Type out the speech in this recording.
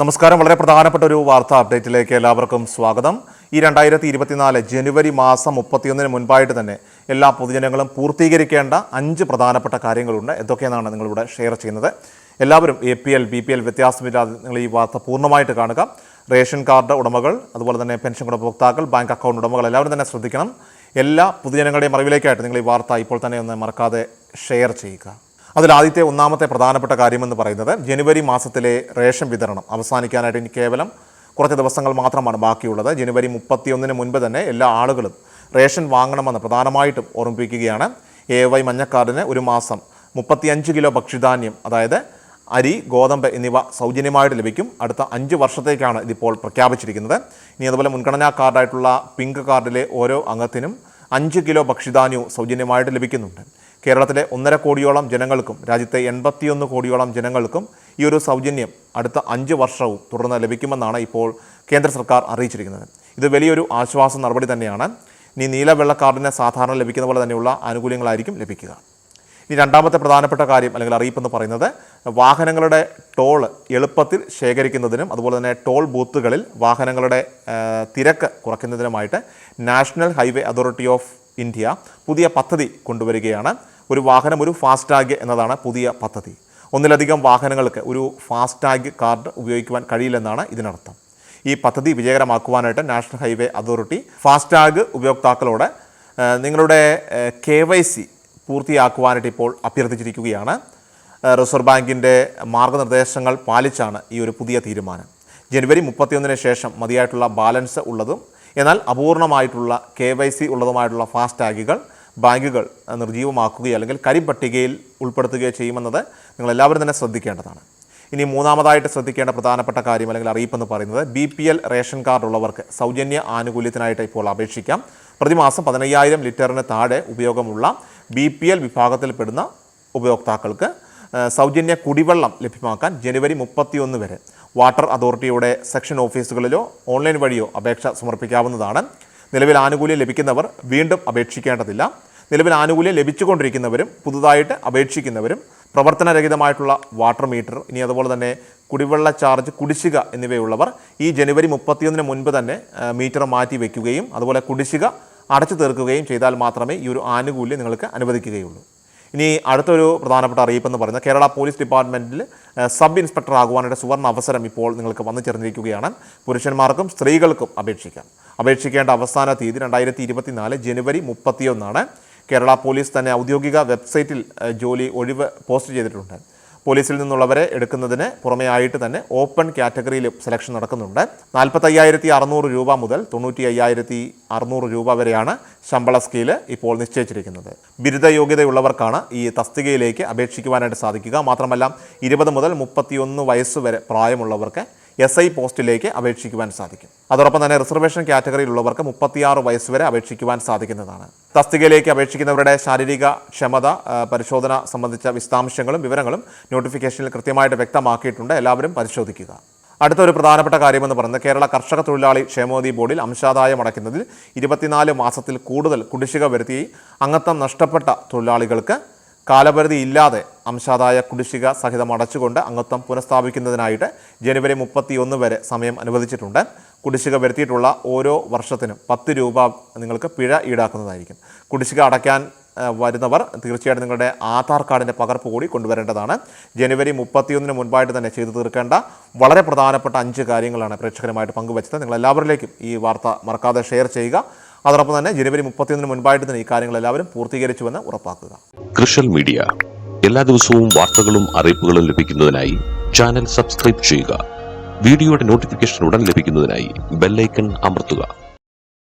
നമസ്കാരം. വളരെ പ്രധാനപ്പെട്ട ഒരു വാർത്താ അപ്ഡേറ്റിലേക്ക് എല്ലാവർക്കും സ്വാഗതം. ഈ രണ്ടായിരത്തി ഇരുപത്തിനാല് ജനുവരി മാസം മുപ്പത്തിയൊന്നിന് മുൻപായിട്ട് തന്നെ എല്ലാ പൊതുജനങ്ങളും പൂർത്തീകരിക്കേണ്ട അഞ്ച് പ്രധാനപ്പെട്ട കാര്യങ്ങളുണ്ട്. എന്തൊക്കെയെന്നാണ് നിങ്ങളിവിടെ ഷെയർ ചെയ്യുന്നത്. എല്ലാവരും A P L B P L വ്യത്യാസമില്ലാതെ നിങ്ങൾ ഈ വാർത്ത പൂർണമായിട്ട് കാണുക. റേഷൻ കാർഡ് ഉടമകൾ അതുപോലെ തന്നെ പെൻഷൻ ഗുണഭോക്താക്കൾ ബാങ്ക് അക്കൗണ്ട് ഉടമകൾ എല്ലാവരും തന്നെ ശ്രദ്ധിക്കണം. എല്ലാ പൊതുജനങ്ങളുടെയും അറിവിലേക്കായിട്ട് നിങ്ങൾ ഈ വാർത്ത ഇപ്പോൾ തന്നെ ഒന്ന് മറക്കാതെ ഷെയർ ചെയ്യുക. അതിൽ ആദ്യത്തെ ഒന്നാമത്തെ പ്രധാനപ്പെട്ട കാര്യമെന്ന് പറയുന്നത് ജനുവരി മാസത്തിലെ റേഷൻ വിതരണം അവസാനിക്കാനായിട്ട് ഇനി കേവലം കുറച്ച് ദിവസങ്ങൾ മാത്രമാണ് ബാക്കിയുള്ളത്. ജനുവരി മുപ്പത്തിയൊന്നിന് മുൻപ് തന്നെ എല്ലാ ആളുകളും റേഷൻ വാങ്ങണമെന്ന് പ്രധാനമായിട്ടും ഓർമ്മിപ്പിക്കുകയാണ്. എ വൈ മഞ്ഞക്കാർഡിന് ഒരു മാസം മുപ്പത്തിയഞ്ച് കിലോ ഭക്ഷ്യധാന്യം അതായത് അരി ഗോതമ്പ് എന്നിവ സൗജന്യമായിട്ട് ലഭിക്കും. അടുത്ത അഞ്ച് വർഷത്തേക്കാണ് ഇതിപ്പോൾ പ്രഖ്യാപിച്ചിരിക്കുന്നത്. ഇനി അതുപോലെ മുൻഗണനാ കാർഡായിട്ടുള്ള പിങ്ക് കാർഡിലെ ഓരോ അംഗത്തിനും അഞ്ച് കിലോ ഭക്ഷ്യധാന്യവും സൗജന്യമായിട്ട് ലഭിക്കുന്നുണ്ട്. കേരളത്തിലെ ഒന്നര കോടിയോളം ജനങ്ങൾക്കും രാജ്യത്തെ എൺപത്തിയൊന്ന് കോടിയോളം ജനങ്ങൾക്കും ഈ ഒരു സൗജന്യം അടുത്ത അഞ്ച് വർഷവും തുടർന്ന് ലഭിക്കുമെന്നാണ് ഇപ്പോൾ കേന്ദ്ര സർക്കാർ അറിയിച്ചിരിക്കുന്നത്. ഇത് വലിയൊരു ആശ്വാസ നടപടി തന്നെയാണ്. ഇനി നീലവെള്ള കാർഡിന് സാധാരണ ലഭിക്കുന്ന പോലെ തന്നെയുള്ള ആനുകൂല്യങ്ങളായിരിക്കും ലഭിക്കുക. ഇനി രണ്ടാമത്തെ പ്രധാനപ്പെട്ട കാര്യം അല്ലെങ്കിൽ അറിയിപ്പെന്ന് പറയുന്നത് വാഹനങ്ങളുടെ ടോൾ എളുപ്പത്തിൽ ശേഖരിക്കുന്നതിനും അതുപോലെ തന്നെ ടോൾ ബൂത്തുകളിൽ വാഹനങ്ങളുടെ തിരക്ക് കുറയ്ക്കുന്നതിനുമായിട്ട് national highway authority of India പുതിയ പദ്ധതി കൊണ്ടുവരികയാണ്. ഒരു വാഹനം ഒരു ഫാസ്ടാഗ് എന്നതാണ് പുതിയ പദ്ധതി. ഒന്നിലധികം വാഹനങ്ങൾക്ക് ഒരു ഫാസ്ടാഗ് കാർഡ് ഉപയോഗിക്കുവാൻ കഴിയില്ലെന്നാണ് ഇതിനർത്ഥം. ഈ പദ്ധതി വിജയകരമാക്കുവാനായിട്ട് നാഷണൽ ഹൈവേ അതോറിറ്റി ഫാസ്ടാഗ് ഉപയോക്താക്കളോട് നിങ്ങളുടെ കെ വൈ സി പൂർത്തിയാക്കുവാനായിട്ട് ഇപ്പോൾ അഭ്യർത്ഥിച്ചിരിക്കുകയാണ്. റിസർവ് ബാങ്കിന്റെ മാർഗനിർദ്ദേശങ്ങൾ പാലിച്ചാണ് ഈ ഒരു പുതിയ തീരുമാനം. ജനുവരി മുപ്പത്തിയൊന്നിന് ശേഷം മതിയായിട്ടുള്ള ബാലൻസ് ഉള്ളതും എന്നാൽ അപൂർണമായിട്ടുള്ള കെ വൈ സി ഉള്ളതുമായിട്ടുള്ള ഫാസ്ടാഗുകൾ ബാങ്കുകൾ നിർജീവമാക്കുകയോ അല്ലെങ്കിൽ കരിപ്പട്ടികയിൽ ഉൾപ്പെടുത്തുകയോ ചെയ്യുമെന്നത് നിങ്ങളെല്ലാവരും തന്നെ ശ്രദ്ധിക്കേണ്ടതാണ്. ഇനി മൂന്നാമതായിട്ട് ശ്രദ്ധിക്കേണ്ട പ്രധാനപ്പെട്ട കാര്യം അല്ലെങ്കിൽ അറിയിപ്പെന്ന് പറയുന്നത് B P L ration card ഉള്ളവർക്ക് സൗജന്യ ആനുകൂല്യത്തിനായിട്ട് ഇപ്പോൾ അപേക്ഷിക്കാം. പ്രതിമാസം പതിനയ്യായിരം ലിറ്ററിന് താഴെ ഉപയോഗമുള്ള ബി പി എൽ വിഭാഗത്തിൽപ്പെടുന്ന ഉപയോക്താക്കൾക്ക് സൗജന്യ കുടിവെള്ളം ലഭ്യമാക്കാൻ ജനുവരി മുപ്പത്തിയൊന്ന് വരെ വാട്ടർ അതോറിറ്റിയുടെ സെക്ഷൻ ഓഫീസുകളിലോ ഓൺലൈൻ വഴിയോ അപേക്ഷ സമർപ്പിക്കാവുന്നതാണ്. നിലവിൽ ആനുകൂല്യം ലഭിക്കുന്നവർ വീണ്ടും അപേക്ഷിക്കേണ്ടതില്ല. നിലവിൽ ആനുകൂല്യം ലഭിച്ചുകൊണ്ടിരിക്കുന്നവരും പുതുതായിട്ട് അപേക്ഷിക്കുന്നവരും പ്രവർത്തനരഹിതമായിട്ടുള്ള വാട്ടർ മീറ്റർ ഇനി അതുപോലെ തന്നെ കുടിവെള്ള ചാർജ് കുടിശ്ശിക എന്നിവയുള്ളവർ ഈ ജനുവരി മുപ്പത്തിയൊന്നിന് മുൻപ് തന്നെ മീറ്റർ മാറ്റി വയ്ക്കുകയും അതുപോലെ കുടിശ്ശിക അടച്ചു തീർക്കുകയും ചെയ്താൽ മാത്രമേ ഈ ഒരു ആനുകൂല്യം നിങ്ങൾക്ക് അനുവദിക്കുകയുള്ളൂ. ഇനി അടുത്തൊരു പ്രധാനപ്പെട്ട അറിയിപ്പ് എന്ന് പറയുന്നത് കേരള പോലീസ് ഡിപ്പാർട്ട്മെന്റിൽ സബ് ഇൻസ്പെക്ടർ ആകുവാനുള്ള സുവർണ അവസരം ഇപ്പോൾ നിങ്ങൾക്ക് വന്നു ചേർന്നിരിക്കുകയാണ്. പുരുഷന്മാർക്കും സ്ത്രീകൾക്കും അപേക്ഷിക്കാം. അപേക്ഷിക്കേണ്ട അവസാന തീയതി രണ്ടായിരത്തി ഇരുപത്തിനാല് ജനുവരി മുപ്പത്തിയൊന്നാണ്. കേരള പോലീസ് തന്നെ ഔദ്യോഗിക വെബ്സൈറ്റിൽ ജോലി ഒഴിവ് പോസ്റ്റ് ചെയ്തിട്ടുണ്ട്. പോലീസിൽ നിന്നുള്ളവരെ എടുക്കുന്നതിന് ആയിട്ട് തന്നെ ഓപ്പൺ കാറ്റഗറിയിൽ സെലക്ഷൻ നടക്കുന്നുണ്ട്. നാൽപ്പത്തയ്യായിരത്തി അറുന്നൂറ് രൂപ മുതൽ തൊണ്ണൂറ്റി അയ്യായിരത്തി അറുന്നൂറ് രൂപ വരെയാണ് ശമ്പള സ്കെയിൽ ഇപ്പോൾ നിശ്ചയിച്ചിരിക്കുന്നത്. ബിരുദ യോഗ്യതയുള്ളവർക്കാണ് ഈ തസ്തികയിലേക്ക് അപേക്ഷിക്കുവാനായിട്ട് സാധിക്കുക. മാത്രമല്ല ഇരുപത് മുതൽ മുപ്പത്തിയൊന്ന് വയസ്സ് വരെ പ്രായമുള്ളവർക്ക് എസ് ഐ പോസ്റ്റിലേക്ക് അപേക്ഷിക്കുവാൻ സാധിക്കും. അതോടൊപ്പം തന്നെ റിസർവേഷൻ കാറ്റഗറിയിലുള്ളവർക്ക് മുപ്പത്തിയാറ് വയസ്സ് വരെ അപേക്ഷിക്കുവാൻ സാധിക്കുന്നതാണ്. തസ്തികയിലേക്ക് അപേക്ഷിക്കുന്നവരുടെ ശാരീരിക ക്ഷമത പരിശോധന സംബന്ധിച്ച വിശദാംശങ്ങളും വിവരങ്ങളും നോട്ടിഫിക്കേഷനിൽ കൃത്യമായിട്ട് വ്യക്തമാക്കിയിട്ടുണ്ട്. എല്ലാവരും പരിശോധിക്കുക. അടുത്ത ഒരു പ്രധാനപ്പെട്ട കാര്യമെന്ന് പറയുന്നത് കേരള കർഷക തൊഴിലാളി ക്ഷേമോദി ബോർഡിൽ അംശാദായം അടയ്ക്കുന്നതിൽ ഇരുപത്തിനാല് മാസത്തിൽ കൂടുതൽ കുടിശ്ശിക വരുത്തി അംഗത്വം നഷ്ടപ്പെട്ട തൊഴിലാളികൾക്ക് കാലപരിധി ഇല്ലാതെ അംശാദായ കുടിശ്ശിക സഹിതം അടച്ചുകൊണ്ട് അംഗത്വം പുനഃസ്ഥാപിക്കുന്നതിനായിട്ട് ജനുവരി മുപ്പത്തിയൊന്ന് വരെ സമയം അനുവദിച്ചിട്ടുണ്ട്. കുടിശ്ശിക വരുത്തിയിട്ടുള്ള ഓരോ വർഷത്തിനും പത്ത് രൂപ നിങ്ങൾക്ക് പിഴ ഈടാക്കുന്നതായിരിക്കും. കുടിശ്ശിക അടയ്ക്കാൻ വരുന്നവർ തീർച്ചയായിട്ടും നിങ്ങളുടെ ആധാർ കാർഡിന്റെ പകർപ്പ് കൂടി കൊണ്ടുവരേണ്ടതാണ്. ജനുവരി മുപ്പത്തിയൊന്നിന് മുൻപായിട്ട് തന്നെ ചെയ്തു തീർക്കേണ്ട വളരെ പ്രധാനപ്പെട്ട അഞ്ച് കാര്യങ്ങളാണ് പ്രേക്ഷകരുമായിട്ട് പങ്കുവച്ചത്. നിങ്ങളെല്ലാവരിലേക്കും ഈ വാർത്ത മറക്കാതെ ഷെയർ ചെയ്യുക. അതോടൊപ്പം തന്നെ ജനുവരി മുപ്പത്തിയൊന്നിന് മുൻപായിട്ട് തന്നെ ഈ കാര്യങ്ങൾ എല്ലാവരും പൂർത്തീകരിച്ചുവെന്ന് ഉറപ്പാക്കുക. കൃഷൽ മീഡിയ. എല്ലാ ദിവസവും വാർത്തകളും അറിയിപ്പുകളും ലഭിക്കുന്നതിനായി ചാനൽ സബ്സ്ക്രൈബ് ചെയ്യുക. വീഡിയോയുടെ നോട്ടിഫിക്കേഷൻ ഉടൻ ലഭിക്കുന്നതിനായി ബെല്ലൈക്കൺ അമർത്തുക.